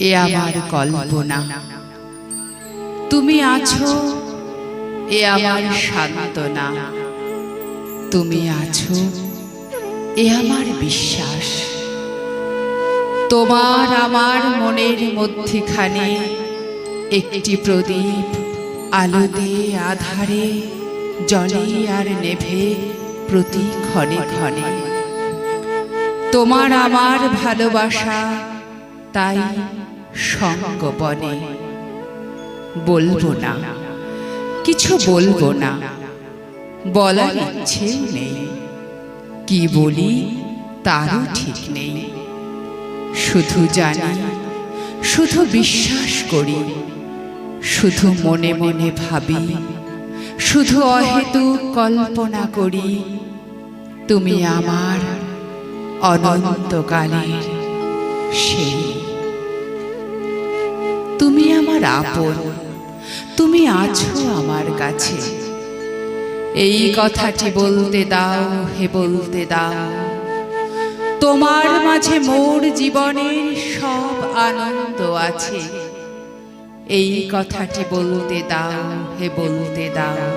এ আমার কল্পনা। তুমি আছো এ আমার সান্ত্বনা। তুমি আছো এ আমার বিশ্বাস। তোমার আমার মনের মধ্যেখানে একটি প্রদীপ আলোতে আধারে জলে আর নেভে প্রতি ক্ষণে ক্ষণে। তোমার আমার ভালোবাসা তাই সঙ্গবনে বলব না, কিছু বলব না, বলার ইচ্ছেও নেই। কি বলি তারও ঠিক নেই। শুধু জানি, শুধু বিশ্বাস করি, শুধু মনে মনে ভাবি, শুধু অহেতু কল্পনা করি, তুমি আমার অনন্তকালের সেই তুমি আমার আপন। তুমি আছো আমার কাছে। এই কথাটি বলতে দাও, হে বলতে দাও। তোমার মাঝে মোর জীবনের সব আনন্দ আছে। এই কথাটি বলতে দাও, হে বলতে দাও।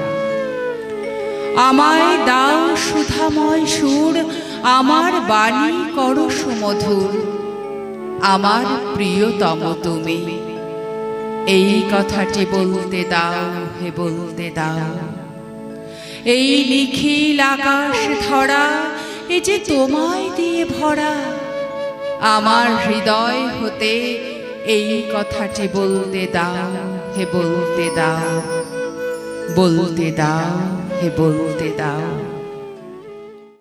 আমায় দাও সুধাময় সুর, আমার বাণী করো সুমধুর। আমার প্রিয়তম তুমি। এই কথাটি বলতে দাও, হে বলতে দাও। এই নিখিল আকাশ ধরা এ যে তোমায় দিয়ে ভরা, আমার হৃদয় হতে এই কথাটি বলতে দাও, হে বলতে দাও। বলতে দাও, হে বলতে দাও।